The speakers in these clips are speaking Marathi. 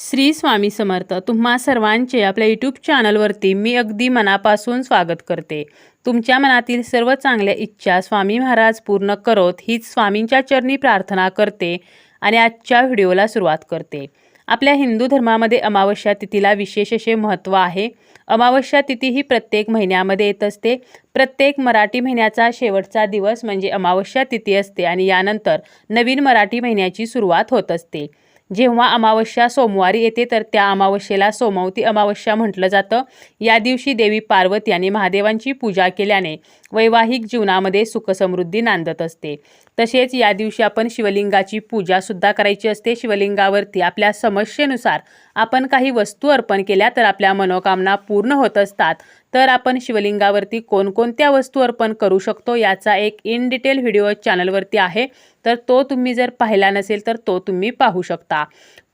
श्री स्वामी समर्थ तुम्हा सर्वांचे आपल्या यूट्यूब चॅनलवरती मी अगदी मनापासून स्वागत करते. तुमच्या मनातील सर्व चांगल्या इच्छा स्वामी महाराज पूर्ण करोत हीच स्वामींच्या चरणी प्रार्थना करते आणि आजच्या व्हिडिओला सुरुवात करते. आपल्या हिंदू धर्मामध्ये अमावस्या तिथीला विशेष असे महत्त्व आहे. अमावस्या तिथी ही प्रत्येक महिन्यामध्ये येत असते. प्रत्येक मराठी महिन्याचा शेवटचा दिवस म्हणजे अमावस्या तिथी असते आणि यानंतर नवीन मराठी महिन्याची सुरुवात होत असते. जेव्हा अमावस्या सोमवारी येते तर त्या अमावस्येला सोमवती अमावस्या म्हटलं जातं. या दिवशी देवी पार्वती आणि महादेवांची पूजा केल्याने वैवाहिक जीवनामध्ये सुखसमृद्धी नांदत असते. तसेच या दिवशी आपण शिवलिंगाची पूजासुद्धा करायची असते. शिवलिंगावरती आपल्या समस्येनुसार आपण काही वस्तू अर्पण केल्या तर आपल्या मनोकामना पूर्ण होत असतात. तर आपण शिवलिंगावरती कोणकोणत्या वस्तू अर्पण करू शकतो याचा एक इन डिटेल व्हिडिओ चॅनलवरती आहे. तर तो तुम्ही जर पाहिला नसेल तर तो तुम्ही पाहू शकता.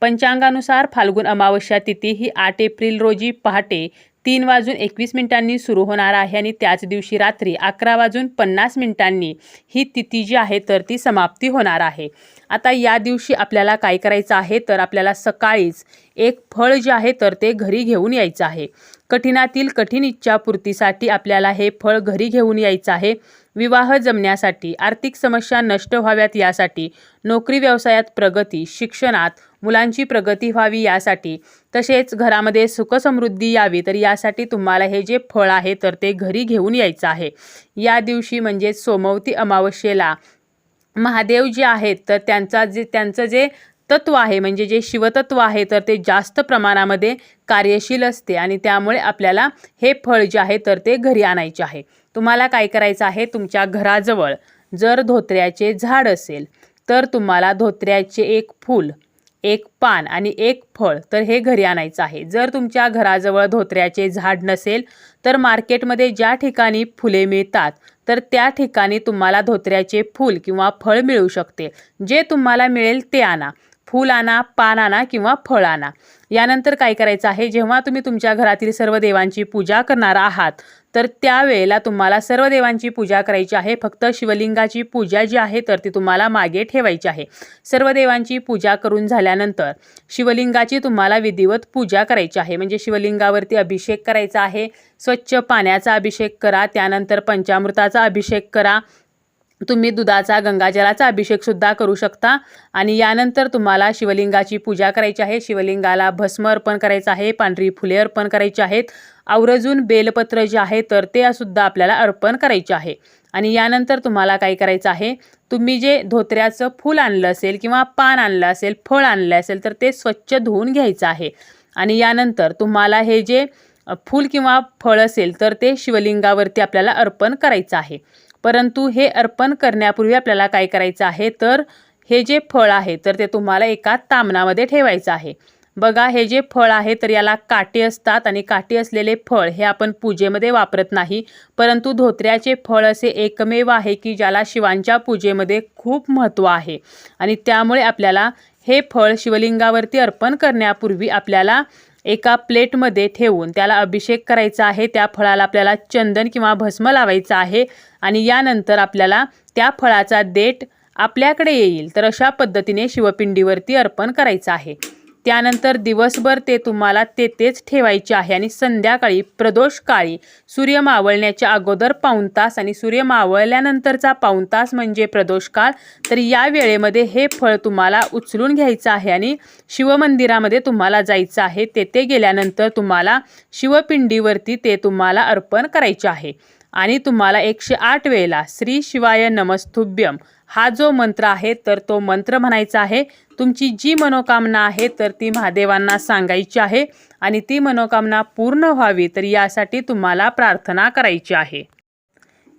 पंचांगानुसार फाल्गुन अमावस्या तिथी ही आठ एप्रिल रोजी पहाटे तीन वाजून एकवीस मिनिटांनी सुरू होणार आहे आणि त्याच दिवशी रात्री अकरा वाजून पन्नास मिनिटांनी ही तिथी जी आहे तर ती समाप्ती होणार आहे. आता या दिवशी आपल्याला काय करायचं आहे? तर आपल्याला सकाळीच एक फळ जे आहे तर ते घरी घेऊन यायचं आहे. कठीणातील कठीण इच्छापूर्तीसाठी आपल्याला हे फळ घरी घेऊन यायचं आहे. विवाह जमण्यासाठी आर्थिक समस्या नष्ट व्हाव्यात यासाठी नोकरी व्यवसायात प्रगती शिक्षणात मुलांची प्रगती व्हावी यासाठी तसेच घरामध्ये सुखसमृद्धी यावी तर यासाठी तुम्हाला हे जे फळ आहे तर ते घरी घेऊन यायचं आहे. या दिवशी म्हणजेच सोमवती अमावस्येला महादेव जे आहेत तर त्यांचा जे त्यांचं जे तत्व आहे म्हणजे जे शिवतत्व आहे तर ते जास्त प्रमाणामध्ये कार्यशील असते आणि त्यामुळे आपल्याला हे फळ जे आहे तर ते घरी आणायचे आहे. तुम्हाला काय करायचं आहे? तुमच्या घराजवळ जर धोत्र्याचे झाड असेल तर तुम्हाला धोत्र्याचे एक फूल एक पान आणि एक फळ तर हे घरी आणायचं आहे. जर तुमच्या घराजवळ धोत्र्याचे झाड नसेल तर मार्केटमध्ये ज्या ठिकाणी फुले मिळतात तर त्या ठिकाणी तुम्हाला धोत्र्याचे फूल किंवा फळ मिळू शकते. जे तुम्हाला मिळेल ते आणा. फूल आणा पान आणा किंवा फळ आणा. यानंतर काय करायचं आहे? जेव्हा तुम्ही तुमच्या घरातील सर्व देवांची पूजा करणार आहात तर त्यावेळेला तुम्हाला सर्व देवांची पूजा करायची आहे. फक्त शिवलिंगाची पूजा जी आहे तर ती तुम्हाला मागे ठेवायची आहे. सर्व देवांची पूजा करून झाल्यानंतर शिवलिंगाची तुम्हाला विधिवत पूजा करायची आहे. म्हणजे शिवलिंगावरती अभिषेक करायचा आहे. स्वच्छ पाण्याचा अभिषेक करा. त्यानंतर पंचामृताचा अभिषेक करा. तुम्ही दुधाचा गंगाजलाचा अभिषेकसुद्धा करू शकता. आणि यानंतर तुम्हाला शिवलिंगाची पूजा करायची आहे. शिवलिंगाला भस्म अर्पण करायचं आहे. पांढरी फुले अर्पण करायची आहेत. आवर्जून बेलपत्र जे आहे तर ते सुद्धा आपल्याला अर्पण करायचे आहे. आणि यानंतर तुम्हाला काय करायचं आहे तुम्ही जे धोत्र्याचं फूल आणलं असेल किंवा पान आणलं असेल फळ आणलं असेल तर ते स्वच्छ धुवून घ्यायचं आहे. आणि यानंतर तुम्हाला हे जे फूल किंवा फळ असेल तर ते शिवलिंगावरती आपल्याला अर्पण करायचं आहे. परंतु हे अर्पण करण्यापूर्वी आपल्याला काय करायचं आहे तर हे जे फळ आहे तर ते तुम्हाला एका तामणामध्ये ठेवायचं आहे. बघा हे जे फळ आहे तर याला काटे असतात आणि काटे असलेले फळ हे आपण पूजेमध्ये वापरत नाही. परंतु धोत्र्याचे फळ असे एकमेव आहे की ज्याला शिवांच्या पूजेमध्ये खूप महत्त्व आहे. आणि त्यामुळे आपल्याला हे फळ शिवलिंगावरती अर्पण करण्यापूर्वी आपल्याला एका प्लेटमध्ये ठेवून त्याला अभिषेक करायचा आहे. त्या फळाला आपल्याला चंदन किंवा भस्म लावायचं आहे आणि यानंतर आपल्याला त्या फळाचा देठ आपल्याकडे येईल. तर अशा पद्धतीने शिवपिंडीवरती अर्पण करायचं आहे. त्यानंतर दिवसभर ते तुम्हाला तेथेच ठेवायचे आहे आणि संध्याकाळी प्रदोष काळी सूर्य मावळण्याच्या अगोदर पाऊण तास आणि सूर्य मावळल्यानंतरचा पाऊण तास म्हणजे प्रदोष काळ. तर या वेळेमध्ये हे फळ तुम्हाला उचलून घ्यायचं आहे आणि शिवमंदिरामध्ये तुम्हाला जायचं आहे. तेथे गेल्यानंतर तुम्हाला शिवपिंडीवरती ते तुम्हाला अर्पण करायचे आहे. आणि तुम्हाला एकशे आठ वेळेला श्री शिवाय नमस्तुभ्यम हा जो मंत्र आहे तर तो मंत्र म्हणायचा आहे तुमची जी मनोकामना आहे तर ती महादेवांना सांगायची आहे आणि ती मनोकामना पूर्ण व्हावी तर यासाठी तुम्हाला प्रार्थना करायची आहे.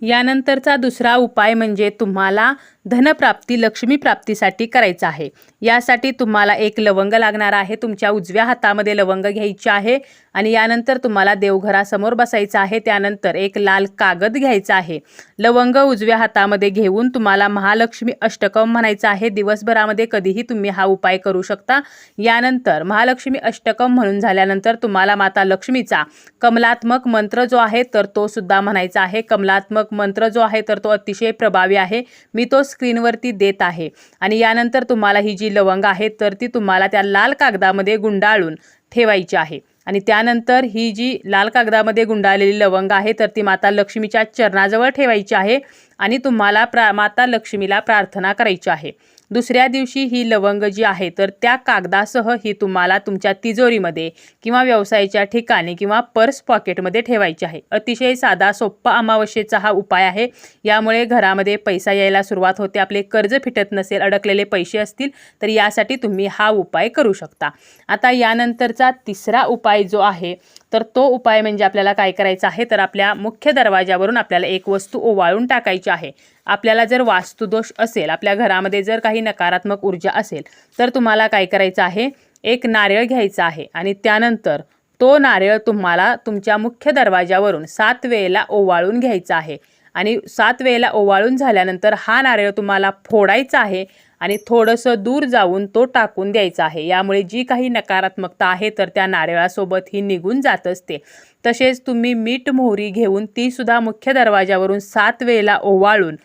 यानंतरचा दुसरा उपाय म्हणजे तुम्हाला धनप्राप्ती लक्ष्मी प्राप्तीसाठी करायचं आहे. यासाठी तुम्हाला एक लवंग लागणार आहे. तुमच्या उजव्या हातामध्ये लवंग घ्यायची आहे आणि यानंतर तुम्हाला देवघरासमोर बसायचं आहे. त्यानंतर एक लाल कागद घ्यायचा आहे. लवंग उजव्या हातामध्ये घेऊन तुम्हाला महालक्ष्मी अष्टकम म्हणायचं आहे. दिवसभरामध्ये कधीही तुम्ही हा उपाय करू शकता. यानंतर महालक्ष्मी अष्टकम म्हणून झाल्यानंतर तुम्हाला माता लक्ष्मीचा कमलात्मक मंत्र जो आहे तर तो सुद्धा म्हणायचा आहे. कमलात्मक मंत्र जो आहे तर तो अतिशय प्रभावी आहे. मी तो स्क्रीनवरती देत आहे. आणि यानंतर तुम्हाला ही जी लवंग आहे तर ती तुम्हाला त्या लाल कागदामध्ये गुंडाळून ठेवायची आहे. आणि त्यानंतर ही जी लाल कागदामध्ये गुंडाळलेली लवंग आहे तर ती माता लक्ष्मीच्या चरणाजवळ ठेवायची आहे आणि तुम्हाला प्रा माता लक्ष्मीला प्रार्थना करायची आहे. दुसऱ्या दिवशी ही लवंग जी आहे तर त्या कागदासह ही तुम्हाला तुमच्या तिजोरीमध्ये किंवा व्यवसायाच्या ठिकाणी किंवा पर्स पॉकेटमध्ये ठेवायची आहे. अतिशय साधा सोप्पा अमावस्येचा हा उपाय आहे. यामुळे घरामध्ये पैसा यायला सुरुवात होते आपले कर्ज फिटत नसेल अडकलेले पैसे असतील तर यासाठी तुम्ही हा उपाय करू शकता. आता यानंतरचा तिसरा उपाय जो आहे तर तो उपाय म्हणजे आपल्याला काय करायचा आहे तर आपल्या मुख्य दरवाजावरून आपल्याला एक वस्तू ओवाळून टाकायची आहे. आपल्याला जर वास्तुदोष असेल आपल्या घरामध्ये जर काही नकारात्मक ऊर्जा असेल तर तुम्हाला काय करायचं आहे? एक नारळ घ्यायचा आहे आणि त्यानंतर तो नारळ तुम्हाला तुमच्या मुख्य दरवाजावरून सात वेळेला ओवाळून घ्यायचा आहे. आणि सात वेळेला ओवाळून झाल्यानंतर हा नारळ तुम्हाला फोडायचा आहे आणि थोडंसं दूर जाऊन तो टाकून द्यायचा आहे. यामुळे जी काही नकारात्मकता आहे तर त्या नारळासोबत ही निघून जात असते. तसेच तुम्ही मीठ मोहरी घेऊन तीसुद्धा मुख्य दरवाजावरून सात वेळेला ओवाळून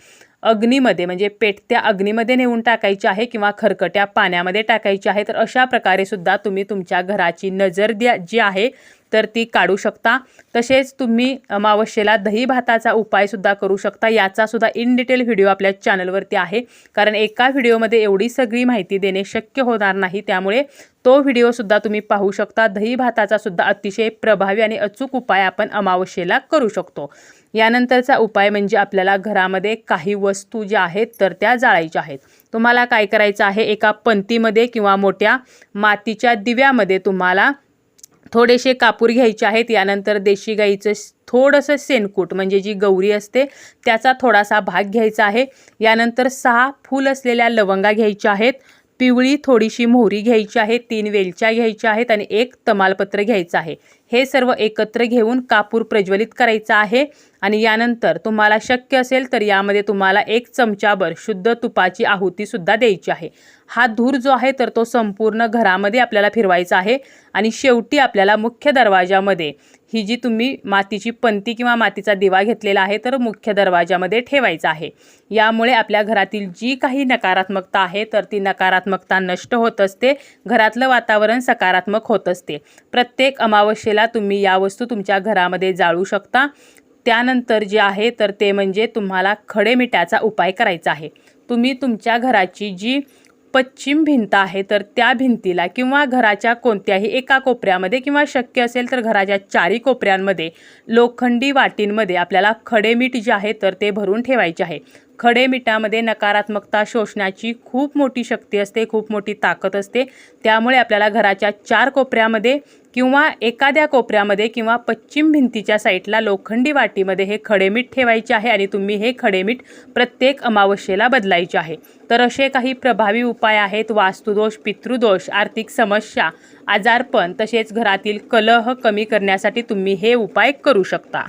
अग्नीमध्ये म्हणजे पेटत्या अग्नीमध्ये नेऊन टाकायची आहे किंवा खरकट्या पाण्यामध्ये टाकायची आहे तर अशा प्रकारे सुद्धा तुम्ही तुमच्या घराची नजर द्या जी आहे तर ती काढू शकता. तसेच तुम्ही अमावस्येला दही भाताचा उपायसुद्धा करू शकता. याचासुद्धा इन डिटेल व्हिडिओ आपल्या चॅनलवरती आहे. कारण एका व्हिडिओमध्ये एवढी सगळी माहिती देणे शक्य होणार नाही. त्यामुळे तो व्हिडिओसुद्धा तुम्ही पाहू शकता. दही भाताचासुद्धा अतिशय प्रभावी आणि अचूक उपाय आपण अमावस्येला करू शकतो. यानंतरचा उपाय म्हणजे आपल्याला घरामध्ये काही वस्तू ज्या आहेत तर त्या जाळायच्या आहेत. तुम्हाला काय करायचं आहे? एका पंतीमध्ये किंवा मोठ्या मातीच्या दिव्यामध्ये तुम्हाला थोडेसे कापूर घ्यायचे आहेत. यानंतर देशी गाईचं थोडंसं सेनकूट म्हणजे जी गौरी असते त्याचा थोडासा भाग घ्यायचा आहे. यानंतर सहा फूल असलेल्या लवंगा घ्यायच्या आहेत. पिवळी थोडीशी मोहरी घ्यायची आहे तीन वेलच्या घ्यायच्या आहेत आणि एक तमालपत्र घ्यायचं आहे. हे सर्व एकत्र घेऊन कापूर प्रज्वलित करायचा आहे. आणि यानंतर तुम्हाला शक्य असेल तर यामध्ये तुम्हाला एक चमचाभर शुद्ध तुपाची आहुतीसुद्धा द्यायची आहे. हा धूर जो आहे तर तो संपूर्ण घरामध्ये आपल्याला फिरवायचा आहे. आणि शेवटी आपल्याला मुख्य दरवाजामध्ये ही जी तुम्ही मातीची पंती किंवा मातीचा दिवा घेतलेला आहे तर मुख्य दरवाजामध्ये ठेवायचा आहे. यामुळे आपल्या घरातील जी काही नकारात्मकता आहे तर ती नकारात्मकता नष्ट होत असते. घरातलं वातावरण सकारात्मक होत असते. प्रत्येक अमावस्येला तुम्ही या वस्तू तुमच्या घरामध्ये जाळू शकता. त्यानंतर जे आहे तर ते म्हणजे तुम्हाला खडे मिठाचा उपाय करायचा आहे. तुम्ही तुमच्या घराची जी पश्चिम भिंत आहे तर त्या भिंतीला किंवा घराच्या कोणत्याही एका कोपऱ्यामध्ये किंवा शक्य असेल तर घराच्या चारी कोपऱ्यांमध्ये लोखंडी वाटींमध्ये आपल्याला खडे मीठ जे आहे तर ते भरून ठेवायचे आहे. खडे मिठामध्ये नकारात्मकता शोषण्याची खूप मोठी शक्ती असते खूप मोठी ताकद असते. त्यामुळे आपल्याला घराच्या चार कोपऱ्यामध्ये किंवा एखाद्या कोपऱ्यामध्ये किंवा पश्चिम भिंतीच्या साईडला लोखंडी वाटीमध्ये हे खडेमीठ ठेवायचे आहे आणि तुम्ही हे खडेमीठ प्रत्येक अमावस्येला बदलायचे आहे. तर असे काही प्रभावी उपाय आहेत वास्तुदोष पितृदोष आर्थिक समस्या आजारपण तसेच घरातील कलह कमी करण्यासाठी तुम्ही हे उपाय करू शकता.